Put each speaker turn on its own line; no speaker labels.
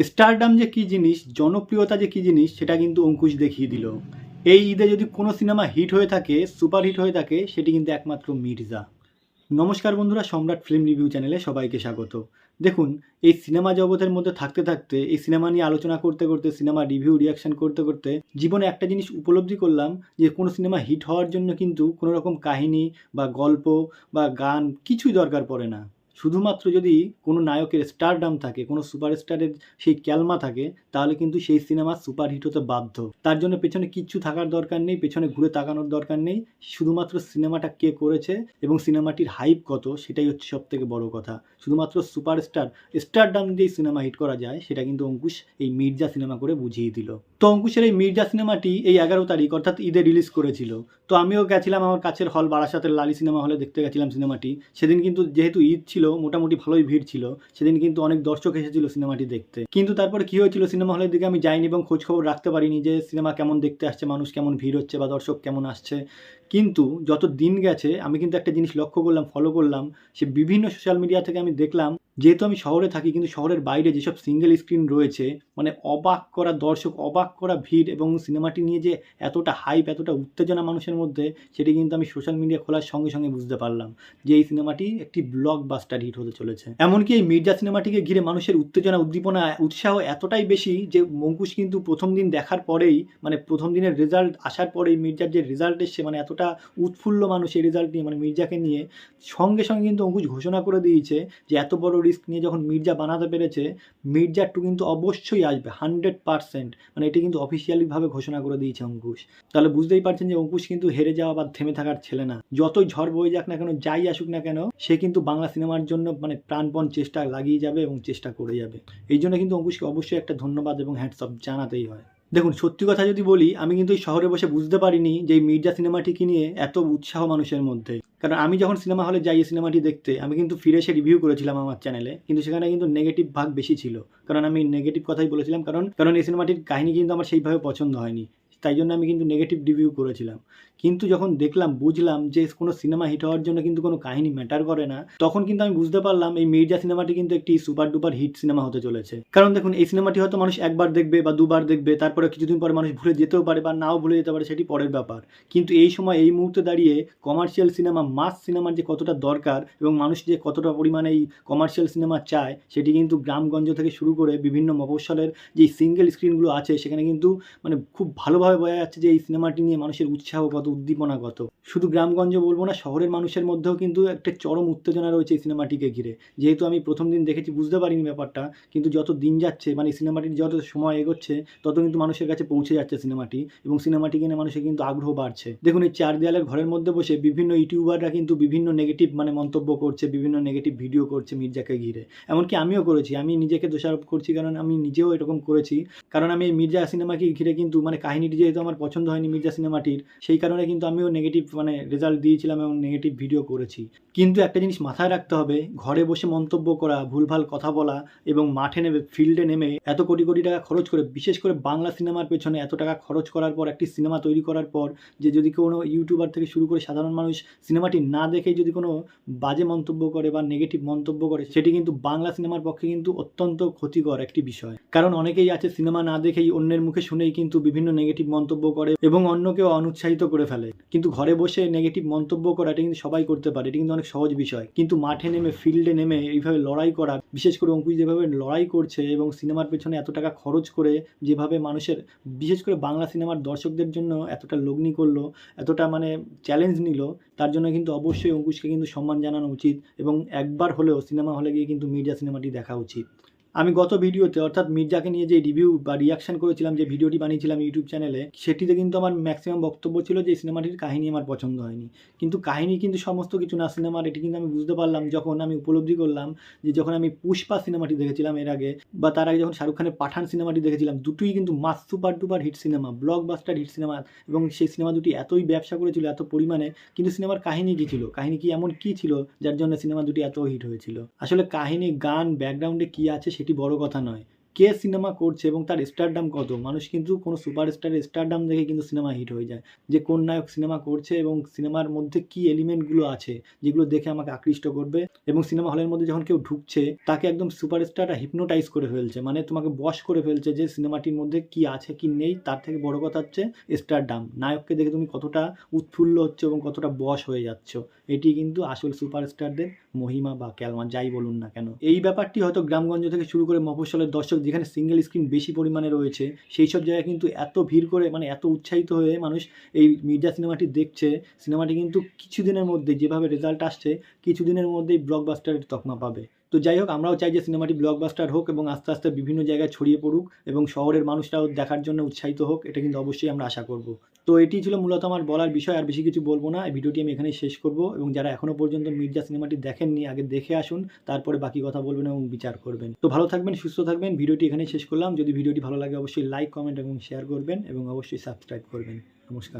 Stardom যে কী জিনিস, জনপ্রিয়তা যে কী জিনিস, সেটা কিন্তু অঙ্কুশ দেখিয়ে দিল। এই ঈদে যদি কোনো সিনেমা হিট হয়ে থাকে, সুপার হিট হয়ে থাকে, সেটি কিন্তু একমাত্র মির্জা। নমস্কার বন্ধুরা, সম্রাট ফিল্ম রিভিউ চ্যানেলে সবাইকে স্বাগত। দেখুন, এই সিনেমা জগতের মধ্যে থাকতে থাকতে, এই সিনেমা নিয়ে আলোচনা করতে করতে, সিনেমা রিভিউ রিয়াকশন করতে করতে, জীবনে একটা জিনিস উপলব্ধি করলাম যে, কোনো সিনেমা হিট হওয়ার জন্য কিন্তু কোনো রকম কাহিনী বা গল্প বা গান কিছুই দরকার পড়ে না। শুধুমাত্র যদি কোনো নায়কের স্টারডাম থাকে, কোনো সুপারস্টারের সেই ক্যালমা থাকে, তাহলে কিন্তু সেই সিনেমা সুপার হিট হতে বাধ্য। তার জন্য পেছনে কিচ্ছু থাকার দরকার নেই, পেছনে ঘুরে তাকানোর দরকার নেই। শুধুমাত্র সিনেমাটা কে করেছে এবং সিনেমাটির হাইপ কত, সেটাই হচ্ছে সব থেকে বড় কথা। শুধুমাত্র সুপারস্টার স্টারডাম দিয়েই সিনেমা হিট করা যায়, সেটা কিন্তু অঙ্কুশ এই মির্জা সিনেমা করে বুঝিয়ে দিল। তো অঙ্কুশের এই মির্জা সিনেমাটি এই এগারো তারিখ, অর্থাৎ ঈদে রিলিজ করেছিল। তো আমিও গেছিলাম আমার কাছের হল বারাসাতের লালি সিনেমা হলে দেখতে গেছিলাম সিনেমাটি সেদিন কিন্তু যেহেতু ঈদ ছিল, মোটামুটি ভালোই ভিড় ছিল, সেদিন কিন্তু অনেক দর্শক এসেছিল সিনেমাটি দেখতে। কিন্তু তারপরে কী হয়েছিল সিনেমা হলের দিকে আমি যাইনি এবং খোঁজ খবর রাখতে পারিনি যে সিনেমা কেমন দেখতে আসছে, মানুষ কেমন ভিড় হচ্ছে বা দর্শক কেমন আসছে। কিন্তু যত দিন গেছে, আমি কিন্তু একটা জিনিস লক্ষ্য করলাম ফলো করলাম, সে বিভিন্ন সোশ্যাল মিডিয়া থেকে আমি দেখলাম যেহেতু আমি শহরে থাকি, কিন্তু শহরের বাইরে যেসব সিঙ্গেল স্ক্রিন রয়েছে মানে অবাক করা দর্শক, অবাক করা ভিড় এবং সিনেমাটি নিয়ে যে এতটা হাইপ এতটা উত্তেজনা মানুষের মধ্যে, সেটি কিন্তু আমি সোশ্যাল মিডিয়া খোলার সঙ্গে সঙ্গে বুঝতে পারলাম যে এই সিনেমাটি একটি ব্লক বাস্টার হিট হতে চলেছে। এমনকি এই মির্জা সিনেমাটিকে ঘিরে মানুষের উত্তেজনা, উদ্দীপনা, উৎসাহ এতটাই বেশি যে মঙ্কুশ কিন্তু প্রথম দিন দেখার পরেই মানে প্রথম দিনের রেজাল্ট আসার পরেই মির্জার যে রেজাল্ট এসছে মানে এতটা উৎফুল্ল মানুষ এই রেজাল্ট নিয়ে মানে মির্জাকে নিয়ে সঙ্গে সঙ্গে কিন্তু অঙ্কুশ ঘোষণা করে দিয়েছে যে এত বড় রিস্ক নিয়ে যখন মির্জা বানাতে পেরেছে, মির্জা টু কিন্তু অবশ্যই আসবে হান্ড্রেড পারসেন্ট মানে এটি কিন্তু অফিসিয়ালিভাবে ঘোষণা করে দিয়েছে অঙ্কুশ। তাহলে বুঝতেই পারছেন যে অঙ্কুশ কিন্তু হেরে যাওয়া বা থেমে থাকার ছেলে না। যতই ঝড় বয়ে যাক না কেন, যাই আসুক না কেন, সে কিন্তু বাংলা সিনেমার জন্য মানে প্রাণপণ চেষ্টা লাগিয়ে যাবে এবং চেষ্টা করে যাবে। এই জন্য কিন্তু অঙ্কুশকে অবশ্যই একটা ধন্যবাদ এবং হ্যাটসঅপ জানাতেই হয়। দেখুন, সত্যি কথা যদি বলি, আমি কিন্তু এই শহরে বসে বুঝতে পারিনি যে এই মির্জা সিনেমাটিকে নিয়ে এত উৎসাহ মানুষের মধ্যে। কারণ আমি যখন সিনেমা হলে যাই এই সিনেমাটি দেখতে, আমি কিন্তু ফিরে এসে রিভিউ করেছিলাম আমার চ্যানেলে কিন্তু সেখানে কিন্তু নেগেটিভ ভাগ বেশি ছিল। কারণ আমি নেগেটিভ কথাই বলেছিলাম, কারণ কারণ এই সিনেমাটির কাহিনী কিন্তু আমার সেইভাবে পছন্দ হয়নি। তাই জন্য আমি কিন্তু নেগেটিভ রিভিউ করেছিলাম। কিন্তু যখন দেখলাম, বুঝলাম যে কোনো সিনেমা হিট হওয়ার জন্য কিন্তু কোনো কাহিনী ম্যাটার করে না, তখন কিন্তু আমি বুঝতে পারলাম এই মির্জা সিনেমাটি কিন্তু একটি সুপার ডুপার হিট সিনেমা হতে চলেছে। কারণ দেখুন, এই সিনেমাটি হয়তো মানুষ একবার দেখবে বা দুবার দেখবে, তারপরে কিছুদিন পরে মানুষ ভুলে যেতেও পারে বা নাও ভুলে যেতে পারে, সেটি পরের ব্যাপার। কিন্তু এই সময়, এই মুহূর্তে দাঁড়িয়ে কমার্শিয়াল সিনেমা মাস সিনেমার যে কতটা দরকার এবং মানুষ যে কতটা পরিমাণে এই কমার্শিয়াল সিনেমা চায়, সেটি কিন্তু গ্রামগঞ্জ থেকে শুরু করে বিভিন্ন মফস্বলের যে সিঙ্গেল স্ক্রিনগুলো আছে, সেখানে কিন্তু মানে খুব ভালোভাবে বোঝা যাচ্ছে যে এই সিনেমাটি নিয়ে মানুষের উৎসাহ কত উদ্দীপনা কত শুধু গ্রামগঞ্জ বলব না, শহরের মানুষের মধ্যেও কিন্তু একটা চরম উত্তেজনা রয়েছে এই সিনেমাটিকে ঘিরে। যেহেতু আমি প্রথম দিন দেখেছি, বুঝতে পারিনি ব্যাপারটা, কিন্তু যত দিন যাচ্ছে মানে সিনেমাটির যত সময় এগোচ্ছে, তত কিন্তু মানুষের কাছে পৌঁছে যাচ্ছে সিনেমাটি, এবং সিনেমাটিকে নিয়ে মানুষের কিন্তু আগ্রহ বাড়ছে। দেখুন, এই চার দেয়ালের ঘরের মধ্যে বসে বিভিন্ন ইউটিউবাররা কিন্তু বিভিন্ন নেগেটিভ মানে মন্তব্য করছে, বিভিন্ন নেগেটিভ ভিডিও করছে মির্জাকে ঘিরে। এমনকি আমিও করেছি, আমি নিজেকে দোষারোপ করছি, কারণ আমি নিজেও এরকম করেছি। কারণ আমি মির্জা সিনেমাকে ঘিরে কিন্তু মানে কাহিনীটি যেহেতু আমার পছন্দ হয়নি, মির্জা সিনেমাটির, সেই কারণে কিন্তু আমিও নেগেটিভ মানে রেজাল্ট দিয়েছিলাম এবং নেগেটিভ ভিডিও করেছি। কিন্তু একটা জিনিস মাথায় রাখতে হবে, ঘরে বসে মন্তব্য করা, ভুলভাল কথা বলা এবং মাঠে নেমে ফিল্ডে নেমে এত কোটি কোটি টাকা খরচ করে, বিশেষ করে বাংলা সিনেমার পেছনে এত টাকা খরচ করার পর, একটি সিনেমা তৈরি করার পর, যে যদি কোনো ইউটিউবার থেকে শুরু করে সাধারণ মানুষ সিনেমাটি না দেখেই যদি কোনো বাজে মন্তব্য করে বা নেগেটিভ মন্তব্য করে, সেটি কিন্তু বাংলা সিনেমার পক্ষে কিন্তু অত্যন্ত ক্ষতিকর একটি বিষয়। কারণ অনেকেই আছে সিনেমা না দেখেই অন্যের মুখে শুনেই কিন্তু বিভিন্ন নেগেটিভ মন্তব্য করে এবং অন্যকেও অনুৎসাহিত করে ফেলে। কিন্তু ঘরে বসে নেগেটিভ মন্তব্য করা, এটা কিন্তু সবাই করতে পারে, এটা কিন্তু অনেক সহজ বিষয়। কিন্তু মাঠে নেমে ফিল্ডে নেমে এইভাবে লড়াই করা, বিশেষ করে অঙ্কুশ যেভাবে লড়াই করছে এবং সিনেমার পেছনে এত টাকা খরচ করে যেভাবে মানুষের, বিশেষ করে বাংলা সিনেমার দর্শকদের জন্য এতটা লগ্নি করল, এতটা মানে চ্যালেঞ্জ নিল, তার জন্য কিন্তু অবশ্যই অঙ্কুশকে কিন্তু সম্মান জানানো উচিত এবং একবার হলেও সিনেমা হলে গিয়ে কিন্তু মিডিয়া সিনেমাটি দেখা উচিত। আমি গত ভিডিওতে, অর্থাৎ মির্জাকে নিয়ে যে রিভিউ বা রিয়াকশন করেছিলাম, যে ভিডিওটি বানিয়েছিলাম ইউটিউব চ্যানেলে সেটিতে কিন্তু আমার ম্যাক্সিমাম বক্তব্য ছিল যে সিনেমাটির কাহিনী আমার পছন্দ হয়নি। কিন্তু কাহিনী কিন্তু সমস্ত কিছু না সিনেমার এটি কিন্তু আমি বুঝতে পারলাম যখন আমি উপলব্ধি করলাম যে, যখন আমি পুষ্পা সিনেমাটি দেখেছিলাম এর আগে, বা তার আগে যখন শাহরুখ খানের পাঠান সিনেমাটি দেখেছিলাম, দুটোই কিন্তু mass super duper hit cinema blockbuster hit cinema এবং সেই সিনেমা দুটি এতই ব্যবসা করেছিল, এত পরিমাণে, কিন্তু সিনেমার কাহিনী কী ছিল? কাহিনী কি এমন কি ছিল, যার জন্য সিনেমা দুটি এত হিট হয়েছিল? আসলে কাহিনী, গান ব্যাকগ্রাউন্ডে কি আছে সেটি বড় কথা নয়। কে সিনেমা করছে এবং তার স্টারডাম কত? মানুষ কিন্তু কোনো সুপারস্টারের স্টারডাম দেখে কিন্তু সিনেমা হিট হয়ে যায়। যে কোন নায়ক সিনেমা করছে এবং সিনেমার মধ্যে কি এলিমেন্টগুলো আছে, যেগুলো দেখে আমাকে আকৃষ্ট করবে এবং সিনেমা হলের মধ্যে যখন কেউ ঢুকছে, তাকে একদম সুপারস্টাররা হিপনোটাইজ করে ফেলছে। মানে তোমাকে বশ করে ফেলছে যে সিনেমাটির মধ্যে কি আছে, কি নেই, তার থেকে বড় কথা হচ্ছে স্টারডাম। নায়ককে দেখে তুমি কতটা উৎফুল্ল হচ্ছে এবং কতটা বশ হয়ে যাচ্ছ। এটি কিন্তু আসল সুপারস্টারদের মহিমা বা ক্যালমা, যাই বলুন না কেন। এই ব্যাপারটি হয়তো গ্রামগঞ্জ থেকে শুরু করে মফস্বলের দর্শক যেখানে সিঙ্গেল স্ক্রিন বেশি পরিমাণে রয়েছে সেই সব জায়গায় কিন্তু এত ভিড় করে মানে এত উৎসাহিত হয়ে মানুষ এই মির্জা সিনেমাটি দেখছে। সিনেমাটি কিন্তু কিছুদিনের মধ্যে যেভাবে রেজাল্ট আসছে, কিছুদিনের মধ্যেই ব্লকবাস্টারের তকমা পাবে। তো যাই হোক, আমরাও চাই যে সিনেমাটি ব্লকবাস্টার হোক এবং আস্তে আস্তে বিভিন্ন জায়গায় ছড়িয়ে পড়ুক এবং শহরের মানুষরাও দেখার জন্য উৎসাহিত হোক, এটা কিন্তু অবশ্যই আমরা আশা করব। তো এটি ছিল মূলত আমার বলার বিষয়, আর বেশি কিছু বলব না। এই ভিডিওটি আমি এখানেই শেষ করব এবং যারা এখনও পর্যন্ত মির্জা সিনেমাটি দেখেননি, আগে দেখে আসুন, তারপরে বাকি কথা বলবেন এবং বিচার করবেন। তো ভালো থাকবেন, সুস্থ থাকবেন, ভিডিওটি এখানেই শেষ করলাম। যদি ভিডিওটি ভালো লাগে, অবশ্যই লাইক কমেন্ট এবং শেয়ার করবেন এবং অবশ্যই সাবস্ক্রাইব করবেন। নমস্কার।